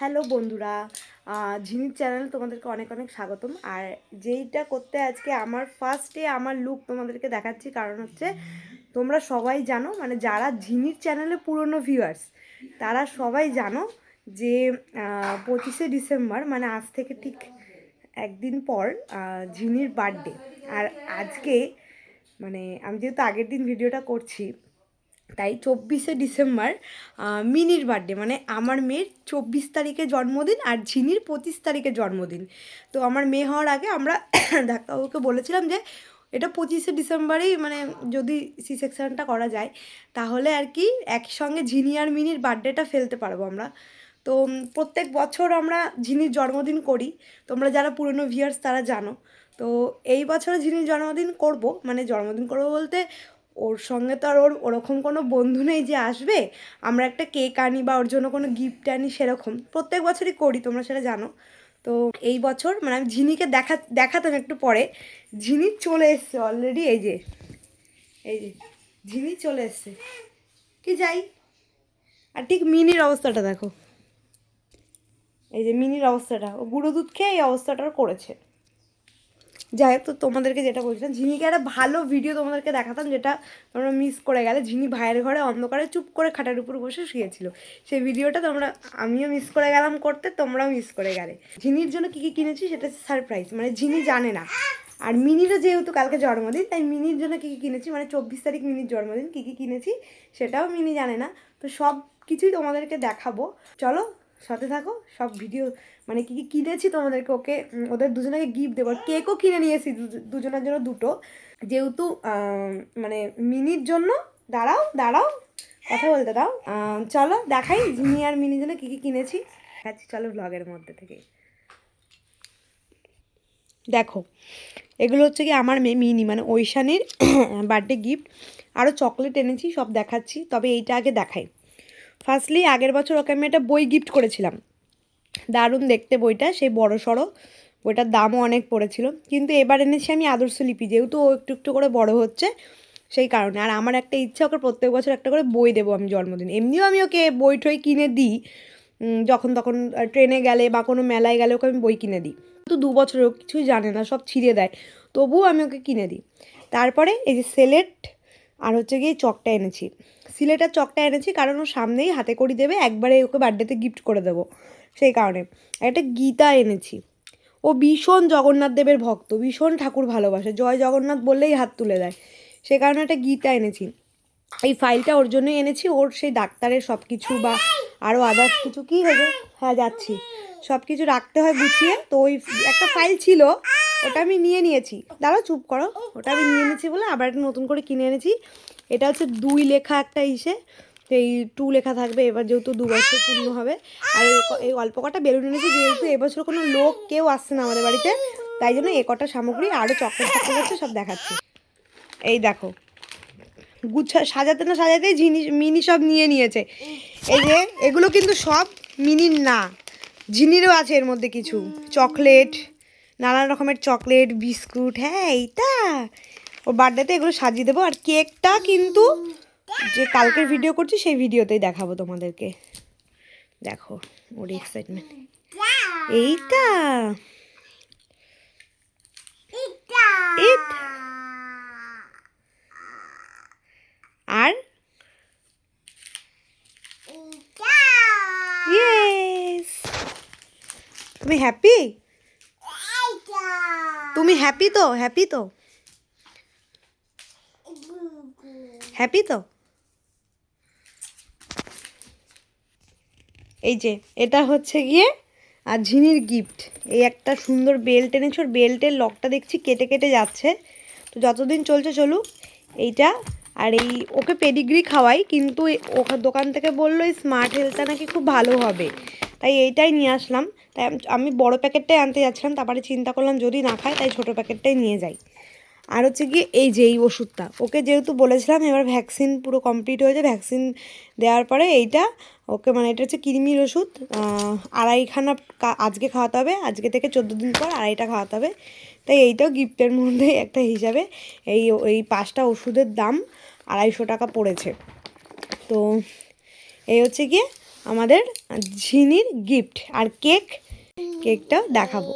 Hello বন্ধুরা আহ, channel তোমাদেরকে অনেক অনেক স্বাগতম। আর যেইটা করতে আজকে আমার ফার্স্টে আমার লুক তোমাদেরকে দেখাচ্ছি কারণ হচ্ছে তোমরা সবাই জানো মানে যারা ঝিনির চ্যানেলে পুরনো ভিউয়ার্স তারা সবাই জানো যে পঁচিশে ডিসেম্বর মানে আজ থেকে ঠিক একদিন পর ঝিনির বার্থডে আর আজকে মানে আমি যেহেতু আগের দিন ভিডিওটা করছি তাই চব্বিশে ডিসেম্বর মিনির বার্থডে মানে আমার মেয়ের চব্বিশ তারিখে জন্মদিন আর ঝিনির পঁচিশ তারিখে জন্মদিন। তো আমার মেয়ে হওয়ার আগে আমরা ডাক্তারবাবুকে বলেছিলাম যে, এটা পঁচিশে ডিসেম্বরেই মানে যদি সি সেকশনটা করা যায়, তাহলে আর কি একসঙ্গে ঝিনি আর মিনির বার্থডেটা ফেলতে পারব আমরা। তো প্রত্যেক বছর আমরা ঝিনির জন্মদিন করি। তোমরা যারা পুরনো ভিয়ার্স তারা জানো। তো এই বছর ঝিনির জন্মদিন করব মানে জন্মদিন করব বলতে ওর সঙ্গে তো আর ওর ওরকম কোনো বন্ধু নেই যে আসবে। আমরা একটা কেক আনি বা ওর জন্য কোনো গিফট আনি সেরকম। প্রত্যেক বছরই করি, তোমরা সেটা জানো। তো এই বছর মানে আমি ঝিনিকে দেখা, দেখাতাম একটু পরে, ঝিনি চলে এসছে অলরেডি এই যে এই যে, ঝিনি চলে এসছে। কি যাই? আর ঠিক মিনির অবস্থাটা দেখো। এই যে মিনির অবস্থাটা, ও গুঁড়ো দুধ খেয়ে এই অবস্থাটা করেছে। যাই হোক, তো তোমাদেরকে যেটা বলছিলাম, ঝিনিকে একটা ভালো ভিডিও তোমাদেরকে দেখাতাম, যেটা তোমরা মিস করে গেলে। ঝিনি ভাইয়ের ঘরে অন্ধকারে চুপ করে খাটার উপর বসে শুয়েছিল। সেই ভিডিওটা তোমরা, আমিও মিস করে গেলাম করতে, তোমরাও মিস করে গেলে। ঝিনির জন্য কী কী কিনেছি সেটা সারপ্রাইজ মানে ঝিনি জানে না। আর মিনিরও যেহেতু কালকে জন্মদিন, তাই মিনির জন্য কী কী কিনেছি মানে চব্বিশ তারিখ মিনির জন্মদিন, কী কী কিনেছি সেটাও মিনি জানে না। তো সব কিছুই তোমাদেরকে দেখাবো। চলো সাথে থাকো, সব ভিডিও মানে কী কী কিনেছি তোমাদেরকে, ওকে ওদের দুজনকে গিফট দেবো। কেকও কিনে নিয়েছি দুজনের জন্য দুটো। যেহেতু মানে মিনির জন্য, দাঁড়াও দাঁড়াও, কথা বলতে দাও। চলো, দেখাই ঝিনি আর মিনির জন্য কী কী কিনেছি। দেখাচ্ছি, চলো ব্লগের মধ্যে থেকে। দেখো, এগুলো হচ্ছে কি আমার মেয়ে মিনি মানে ঐশানের বার্থডে গিফট আরও চকলেট এনেছি, সব দেখাচ্ছি, তবে এইটা আগে দেখাই। ফার্স্টলি আগের বছর ওকে আমি একটা বই গিফট করেছিলাম। দারুণ দেখতে বইটা, সেই বড় সড়ো। বইটার দামও অনেক পড়েছিল। কিন্তু এবার এনেছি আমি আদর্শ লিপি, যেহেতু ও একটু একটু করে বড় হচ্ছে, সেই কারণে। আর আমার একটা ইচ্ছা, ওকে প্রত্যেক বছর একটা করে বই দেবো আমি জন্মদিন। এমনিও আমি ওকে বই টই কিনে দিই যখন তখন ট্রেনে গেলে বা কোনো মেলায় গেলে ওকে আমি বই কিনে দিই। তো দু বছরেও কিছুই জানে না, সব ছিঁড়ে দেয়। তবুও আমি ওকে কিনে দিই। তারপরে এই যে সেলেট আর হচ্ছে গিয়ে চকটা এনেছি। সিলেটার চকটা এনেছি কারণ ও সামনেই হাতে করি দেবে, একবারে ওকে বার্থডেতে গিফট করে দেবো। সেই কারণে। একটা গীতা এনেছি। ও ভীষণ জগন্নাথ দেবের ভক্ত, ভীষণ ঠাকুর ভালোবাসে, জয় জগন্নাথ বললেই হাত তুলে দেয়। সে কারণে একটা গীতা এনেছি। এই ফাইলটা ওর জন্যই এনেছি, ওর সেই ডাক্তারের সব কিছু বা আরও আদার্স কিছু কী হয়েছে? হ্যাঁ যাচ্ছি। সব কিছু রাখতে হয় গুছিয়ে, তো ওই একটা ফাইল ছিল ওটা আমি নিয়ে নিয়েছি। দাঁড়াও, চুপ করো। ওটা আমি নিয়ে নিয়েছি বলে আবার একটা নতুন করে কিনে এনেছি। এটা হচ্ছে দুই লেখা একটা ইসে। এই টু লেখা থাকবে, এবার যেহেতু দু বছর পূর্ণ হবে। আর এই অল্প কটা বেলুন এনেছি, যেহেতু এবছর কোনো লোক কেউ আসছে না আমাদের বাড়িতে। তাই জন্য এ কটা সামগ্রী আরও চকলেট চকলেট হচ্ছে সব দেখাচ্ছি। এই দেখো। গুছা, সাজাতে না সাজাতেই জিনিস, মিনি সব নিয়ে নিয়েছে। এই যে, এগুলো কিন্তু সব মিনির না। ঝিনিরও আছে এর মধ্যে কিছু। চকলেট নানান রকমের চকলেট বিস্কুট হ্যাঁ এইটা। ওর বার্থডেতে এগুলো সাজিয়ে দেবো। আর কেকটা কিন্তু যে কালকের ভিডিও করছি সেই ভিডিওতেই দেখাবো তোমাদেরকে। দেখো ওর এক্সাইটমেন্ট এইটা। আর? ইয়েস তুমি হ্যাপি তুমি হ্যাপি তো? হ্যাপি তো? হ্যাপি তো? এই যে, এটা হচ্ছে গিয়ে, আর ঝিনির গিফট এই একটা সুন্দর বেল্ট এনেছে ওর বেল্টের লকটা দেখছি কেটে কেটে যাচ্ছে। তো যতদিন চলছে চলুক, এইটা, আর এই ওকে পেডিগ্রি খাওয়াই, কিন্তু ওকে দোকান থেকে বলল, এই স্মার্ট হেলথটা নাকি খুব ভালো হবে। তাই এইটাই নিয়ে আসলাম। তাই আমি বড় প্যাকেটটাই আনতে যাচ্ছিলাম, তারপরে চিন্তা করলাম যদি না খায় তাই ছোটো প্যাকেটটাই নিয়ে যাই। আর হচ্ছে গিয়ে এই যে এই ওষুধটা, ওকে যেহেতু বলেছিলাম এবার ভ্যাকসিন পুরো কমপ্লিট হয়েছে ভ্যাকসিন দেওয়ার পরে এইটা, ওকে মানে এটা হচ্ছে কৃমির ওষুধ আড়াইখানা আজকে খাওয়াতে হবে, আজকে থেকে চোদ্দ দিন পর আড়াইটা খাওয়াতে হবে। তাই এইটাও গিফটের মধ্যে একটা হিসাবে, এই এই পাঁচটা ওষুধের দাম আড়াইশো টাকা পড়েছে। তো এই হচ্ছে গিয়ে আমাদের ঝিনির গিফট আর কেক কেকটাও দেখাবো।